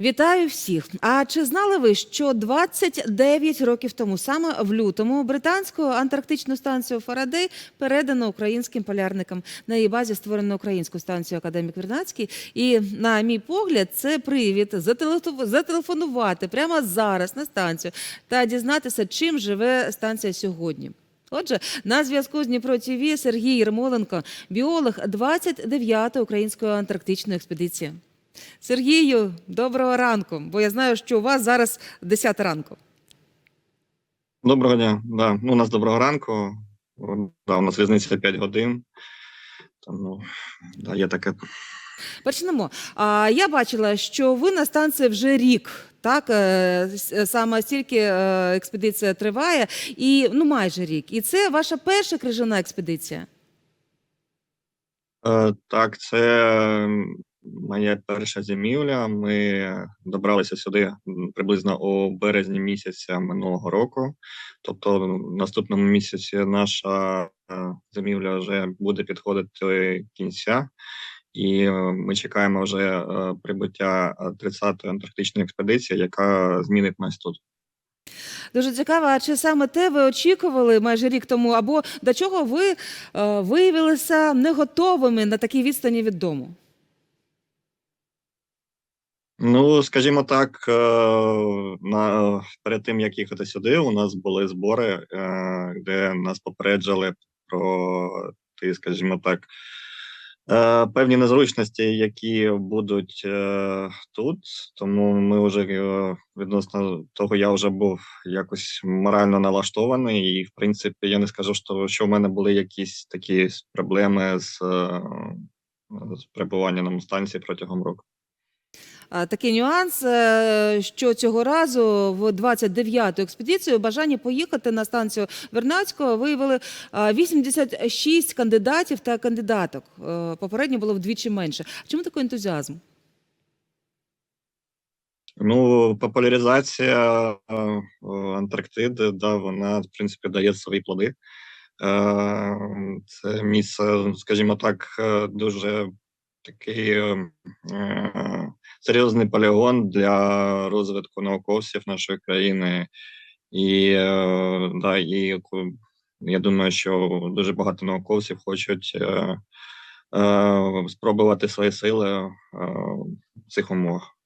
Вітаю всіх! А чи знали ви, що 29 років тому, саме в лютому, британську антарктичну станцію Фарадей передано українським полярникам на її базі створено українську станцію Академік Вернадський. І на мій погляд, це привід зателефонувати прямо зараз на станцію та дізнатися, чим живе станція сьогодні. Отже, на зв'язку з Дніпро ТВ Сергій Єрмоленко, біолог 29-ї української антарктичної експедиції. Сергію, доброго ранку, бо я знаю, що у вас зараз 10 ранку. Доброго дня. Да. Ну, у нас доброго ранку. Да, у нас різниця 5 годин. Тому да, є таке. Почнемо. А я бачила, що ви на станції вже рік. Так, е, саме стільки е, експедиція триває, і ну майже рік. І це ваша перша крижана експедиція. Е, так, це моя перша зимівля. Ми добралися сюди приблизно у березні місяця минулого року. Тобто, в наступному місяці наша е, зимівля вже буде підходити кінця. І е, ми чекаємо вже е, прибуття е, 30-ї антарктичної експедиції, яка змінить нас тут. Дуже цікаво, а чи саме те ви очікували майже рік тому, або до чого ви виявилися не готовими на такій відстані від дому? Ну, скажімо так, е, на перед тим як їхати сюди, у нас були збори, е, де нас попереджали про ті, скажімо так, е, певні незручності, які будуть тут. Тому ми вже відносно того, я вже був якось морально налаштований, і в принципі я не скажу, що, що в мене були якісь такі проблеми з, з перебуванням на станції протягом року. Такий нюанс, е, що цього разу в 29-ту експедицію бажання поїхати на станцію Вернадського виявили а, 86 кандидатів та кандидаток. Е, Попередньо було вдвічі менше. Чому такий ентузіазм? Ну, популяризація е, Антарктиди, да, вона, в принципі, дає свої плоди. Це місце, скажімо так, дуже такий е, е, серйозний полігон для розвитку науковців нашої країни. І, е, да, і я думаю, що дуже багато науковців хочуть е, е, спробувати свої сили е, в цих умовах.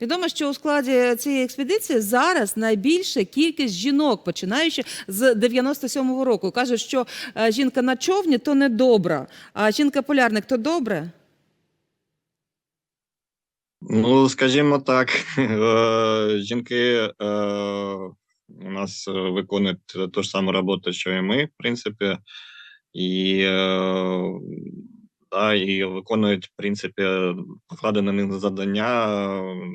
Відомо, що у складі цієї експедиції зараз найбільша кількість жінок, починаючи з 97-го року. Кажуть, що е, жінка на човні то не добра, а жінка-полярник то добре. Ну, скажімо так, е, жінки е, у нас е, виконують ту ж саму роботу, що і ми, в принципі, і, да, і виконують, в принципі, покладені на них завдання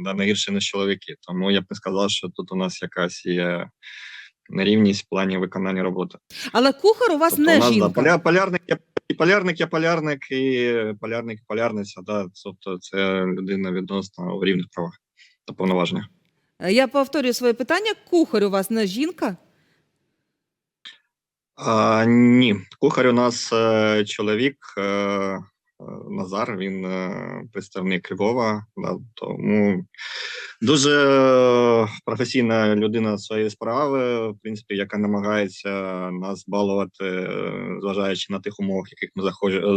да, не гірше, ніж чоловіки. Тому я б не сказав, що тут у нас якась є нерівність в плані виконання роботи. Але кухар у вас Тобто не у нас да, жінка. поля, полярник, є, і полярник є полярник, і полярник полярниця, да, тобто це людина відносно в рівних правах та повноваження. Е, Я повторюю своє питання: кухар у вас не жінка? А, ні, кухар у нас е, чоловік е, Назар, він е, представник Львова, да, тому дуже е, професійна людина своєї справи, в принципі, яка намагається нас балувати, е, зважаючи на тих умовах, в яких ми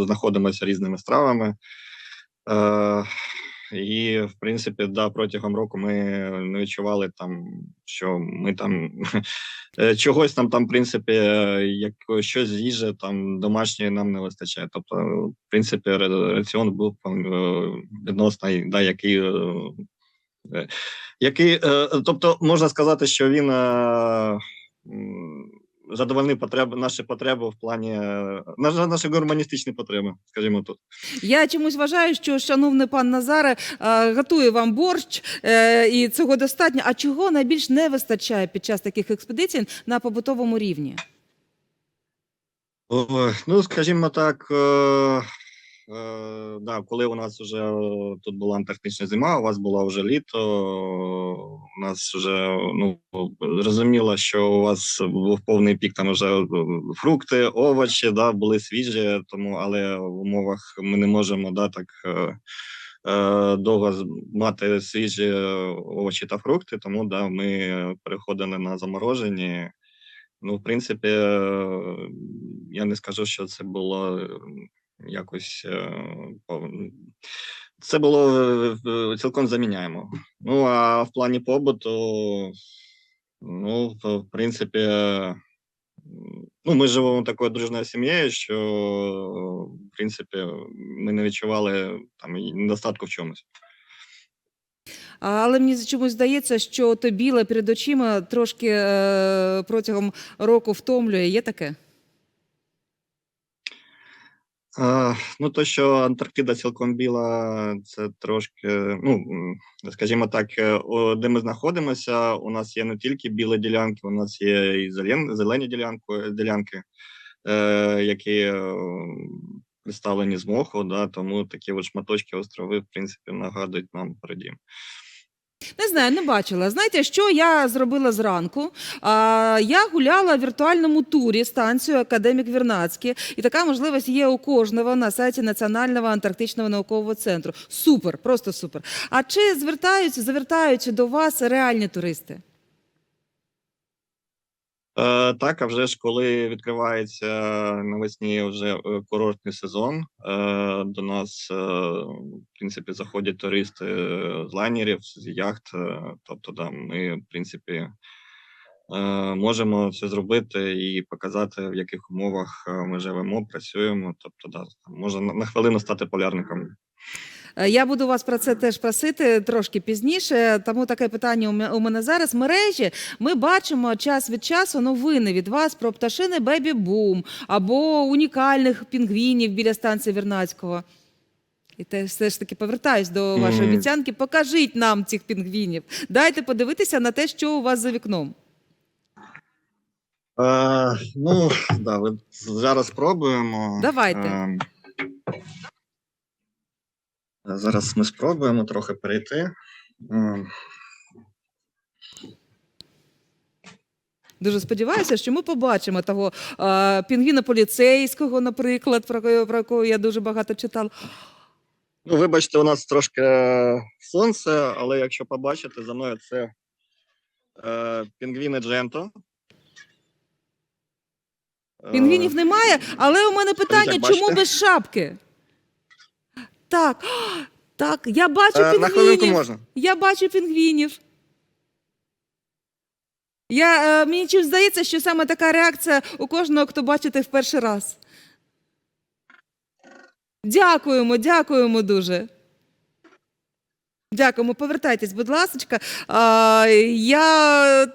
знаходимося різними стравами. І, в принципі, да, протягом року ми не відчували там, що ми там е, чогось нам там, в принципі, е, як щось їжі там домашньої нам не вистачає. Тобто, в принципі, ра- раціон був е, відносно, да, який, який, тобто, можна сказати, що він м, задовольнив потреби, наші потреби в плані е, наші гуманістичні потреби, скажімо тут. Я чомусь вважаю, що шановний пан Назаре е, готує вам борщ, е, і цього достатньо. А чого найбільш не вистачає під час таких експедицій на побутовому рівні? Ну, скажімо так, е, да, коли у нас вже е, тут була антарктична зима, у вас було вже літо, у нас вже ну, зрозуміло, що у вас був повний пік, там вже е, фрукти, овочі, да, були свіжі, тому, але в умовах ми не можемо да, так е, довго мати свіжі овочі та фрукти, тому да, ми переходили на заморожені. Ну, в принципі, я не скажу, що це було якось. е, Це було е, е, цілком заміняємо. Ну, а в плані побуту, ну, в принципі, ну, ми живемо такою дружною сім'єю, що, в принципі, ми не відчували там недостатку в чомусь. Але мені чомусь здається, що то біле перед очима трошки протягом року втомлює. Є таке? Ну, то, що Антарктида цілком біла, це трошки, ну, скажімо так, е, де ми знаходимося, у нас є не тільки білі ділянки, у нас є і зелені ділянки, ділянки, е, які е, представлені з моху, да, тому такі от шматочки острови, в принципі, нагадують нам про дім. Не знаю, не бачила. Знаєте, що я зробила зранку? А, я гуляла в віртуальному турі станцію Академік Вірнацький, і така можливість є у кожного на сайті Національного антарктичного наукового центру. Супер, просто супер. А чи звертаються, завертають до вас реальні туристи? Е, так, а вже ж коли відкривається навесні вже е, курортний сезон, е, до нас, в принципі, заходять туристи з лайнерів, з яхт. Тобто, да, ми, в принципі, можемо це зробити і показати, в яких умовах ми живемо, працюємо. Тобто, да, можна на на хвилину стати полярником. Е, Я буду вас про це теж просити трошки пізніше. Тому таке питання у мене зараз. Мережі ми бачимо час від часу новини від вас про пташини Бебі Бум або унікальних пінгвінів біля станції Вірнацького. І те все ж таки повертаюсь до вашої обіцянки. Покажіть нам цих пінгвінів. Дайте подивитися на те, що у вас за вікном. Е, ну, да, ви зараз спробуємо. Давайте. Е, зараз ми спробуємо трохи перейти. Е, Дуже сподіваюся, що ми побачимо того е, пінгвіна поліцейського, наприклад, про, про якого я дуже багато читала. Ну, вибачте, у нас трошки е, сонце, але якщо побачите, за мною це е, пінгвіни Дженто. Е, Пінгвінів немає, але у мене питання, чому без шапки? Так, так, я бачу е, на хвилинку пінгвінів. можна. Я бачу пінгвінів. Я, е, мені чимось здається, що саме така реакція у кожного, хто бачить їх в перший раз. Дякуємо, дякуємо дуже. Дякуємо, повертайтесь, будь ласка. А, я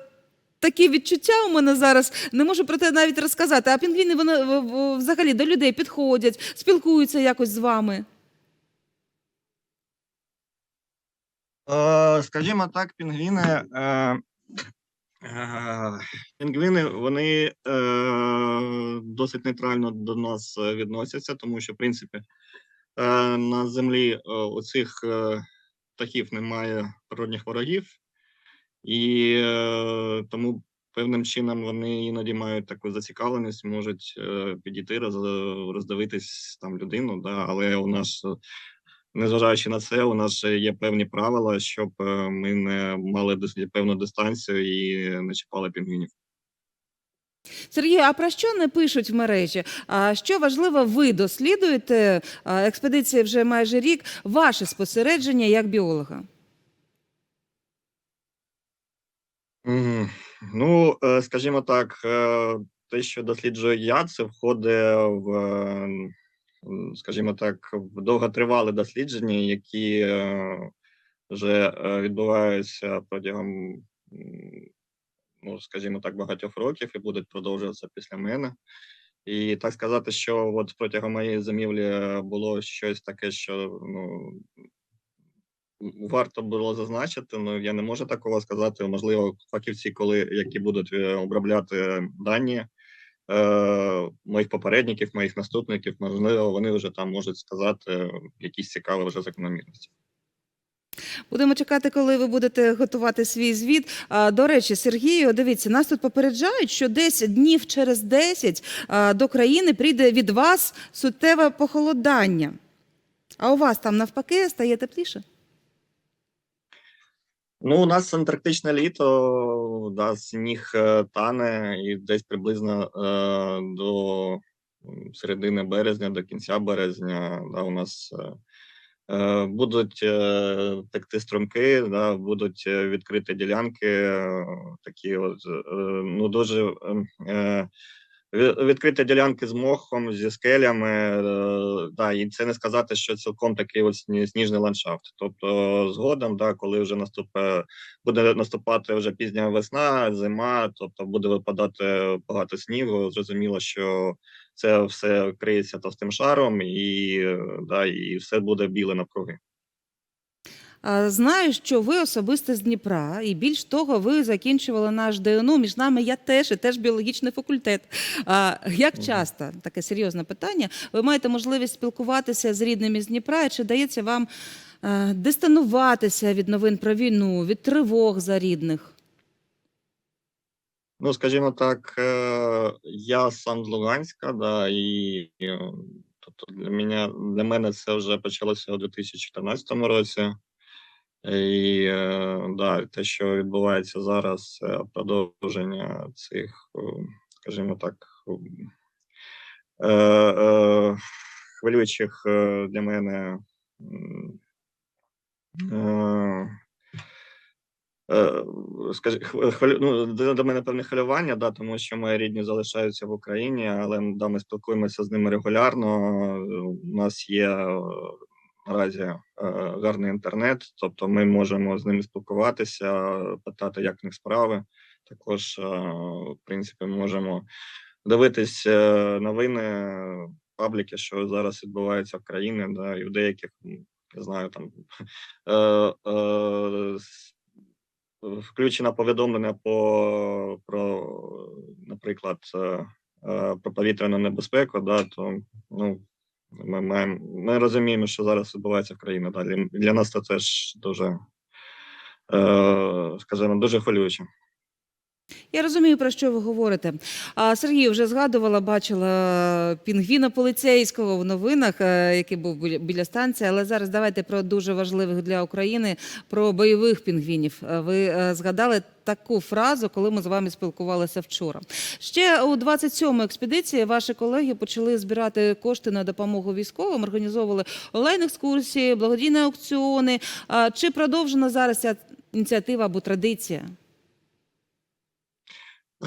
такі відчуття у мене зараз не можу про те навіть розказати. А пінгвіни вони в- в- взагалі до людей підходять, спілкуються якось з вами. Скажімо так, пінгвіни. Е, е, пінгвіни вони е, досить нейтрально до нас е, відносяться, тому що, в принципі, е, на землі е, у цих е, птахів немає природних ворогів, і е, тому певним чином вони іноді мають таку зацікавленість, можуть е, підійти, роздивитись там людину, да, але у нас. Незважаючи на це, у нас є певні правила, щоб е, ми не мали певну дистанцію і не чіпали пінгвінів. Сергій, а про що не пишуть в мережі? А що важливо, ви дослідуєте експедиції вже майже рік, ваше спостереження як біолога? Ну, е, скажімо так, е, те, що досліджую я, це входить в, скажімо так, довготривалі дослідження, які е, вже е, відбуваються протягом, ну, скажімо так, багатьох років і будуть продовжуватися після мене. І так сказати, що от протягом моєї зимівлі було щось таке, що ну, варто було зазначити. Ну я не можу такого сказати. Можливо, фахівці, коли які будуть е, обробляти дані е, моїх попередників, моїх наступників, можливо, вони вже там можуть сказати якісь цікаві вже закономірності. Будемо чекати, коли ви будете готувати свій звіт. До речі, Сергію, дивіться, нас тут попереджають, що десь днів через 10 а, до країни прийде від вас суттєве похолодання. А у вас там навпаки стає тепліше? Ну, у нас антарктичне літо, да, сніг е, тане, і десь приблизно е, до середини березня, до кінця березня, да, у нас е, е, будуть е, текти струмки, да, будуть е, відкриті ділянки, такі от, е, ну, дуже е, відкриті ділянки з мохом, зі скелями. Е, да, і це не сказати, що цілком такий сні- сніжний ландшафт. Тобто, згодом, да, коли вже наступе буде наступати вже пізня весна, зима, тобто буде випадати багато снігу. Зрозуміло, що це все криється товстим шаром, і, е, да, і все буде біле навкруги. Знаю, що ви особисто з Дніпра, і більш того, ви закінчували наш ДНУ. Між нами я теж і теж біологічний факультет. А як часто таке серйозне питання? Ви маєте можливість спілкуватися з рідними з Дніпра? І Чи дається вам дистануватися від новин про війну, від тривог за рідних? Ну, скажімо так, е, я сам з Луганська, да, і е, тобто для мене, для мене це вже почалося у 2014 році. І е, да, те, що відбувається зараз, продовження цих, е, скажімо так, е, хвилюючих для мене хв- хвилю, ну, до, мене певне хвилювання, да, тому що мої рідні залишаються в Україні, але да, ми спілкуємося з ними регулярно. У нас є наразі е, гарний інтернет, тобто ми можемо з ними спілкуватися, питати, як в них справи. Також, е, в принципі, ми можемо дивитись е, новини, пабліки, що зараз відбувається в країні, да, і в деяких, не знаю, там е, включено повідомлення по про, наприклад, про повітряну небезпеку, да, то ну, ми маємо ми розуміємо, що зараз відбувається в країні. далі. для, нас це теж дуже, е, скажімо, дуже хвилююче. Я розумію, про що ви говорите. А Сергію вже згадувала, бачила пінгвіна поліцейського в новинах, е, який був біля- біля станції. Але зараз давайте про дуже важливих для України про бойових пінгвінів. Е, Ви е, згадали таку фразу, коли ми з вами спілкувалися вчора. Ще у 27-й експедиції ваші колеги почали збирати кошти на допомогу військовим, організовували онлайн-екскурсії, благодійні аукціони. Чи продовжена зараз ця ініціатива або традиція?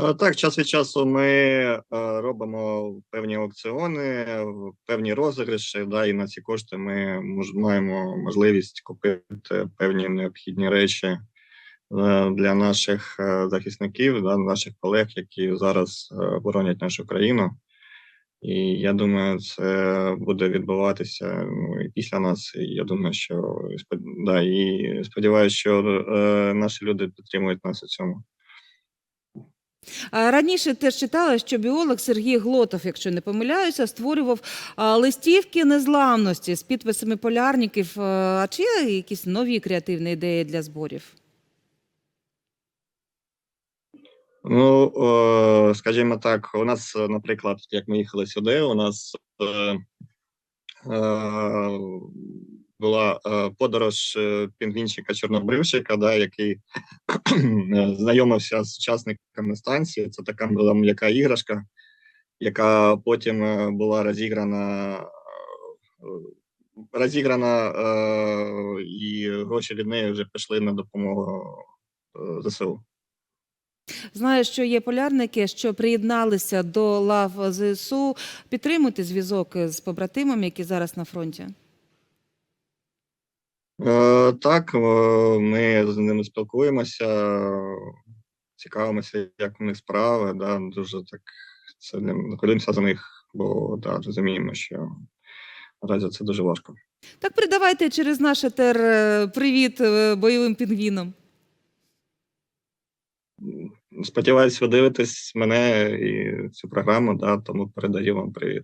Е, Так, час від часу ми е, робимо певні аукціони, певні розіграші, да, і на ці кошти ми маємо можливість купити певні необхідні речі е, для наших захисників, да, наших колег, які зараз боронять нашу країну. І я думаю, це буде відбуватися ну, і після нас. І я думаю, що да, і сподіваюся, що е, наші люди підтримують нас у цьому. А Раніше теж читала, що біолог Сергій Глотов, якщо не помиляюся, створював листівки незламності з підписами полярників. А а чи є якісь нові креативні ідеї для зборів? Ну, е, скажімо так, у нас, е, наприклад, як ми їхали сюди, у нас е, е, була е, подорож е, пінгвінчика Чорнобривчика, да, який е, знайомився з учасниками станції. Це така була м'яка іграшка, яка потім була розіграна. Розіграна, і гроші від неї вже пішли на допомогу ЗСУ. Знаю, що є полярники, що приєдналися до лав ЗСУ. Підтримуйте зв'язок з побратимами, які зараз на фронті. Е, Так, е, ми з ними спілкуємося, цікавимося, як у них справи. Да, дуже так це хвилюємося за них, бо да, розуміємо, що наразі це дуже важко. Так передавайте через наш етер е, привіт бойовим пінгвінам. Сподіваюсь, ви дивитесь мене і цю програму, да, тому передаю вам привіт.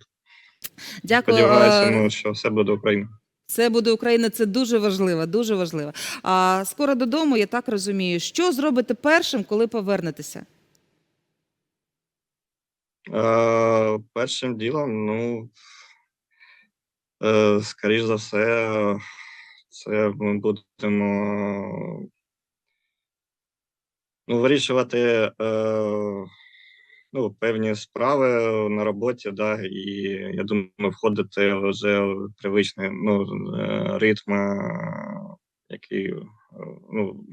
Дякую. Сподіваюся, ну, що все буде Україна. Це буде Україна, це дуже важливо, дуже важливо. А скоро додому, я так розумію. Що зробите першим, коли повернетеся? Е, першим ділом, ну Е, скоріш за все, це ми будемо ну, вирішувати е, ну, певні справи на роботі, да, і я думаю, входити вже в привичний ну, е, ритм, е, який е, ну,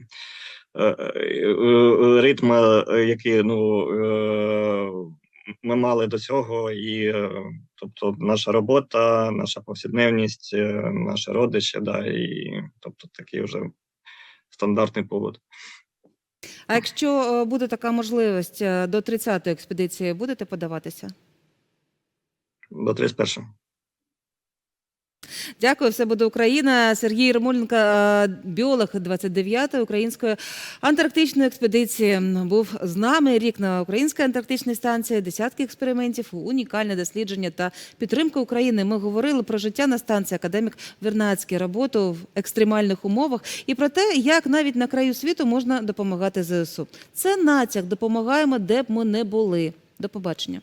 е, е, е, ритм, е, який ну, е, ми мали до цього, і е, тобто наша робота, наша повсякденність, е, наші родичі, да, і тобто такий вже стандартний повод. А якщо е, буде така можливість е, до 30-ї експедиції, будете подаватися? До 31-го. Дякую, все буде Україна. Сергій Ермоленко, е, біолог 29-ї української антарктичної експедиції, був з нами. Рік на українській антарктичній станції, десятки експериментів, унікальне дослідження та підтримка України. Ми говорили про життя на станції академік Вернацький, роботу в екстремальних умовах і про те, як навіть на краю світу можна допомагати ЗСУ. Це натяк. Допомагаємо, де б ми не були. До побачення.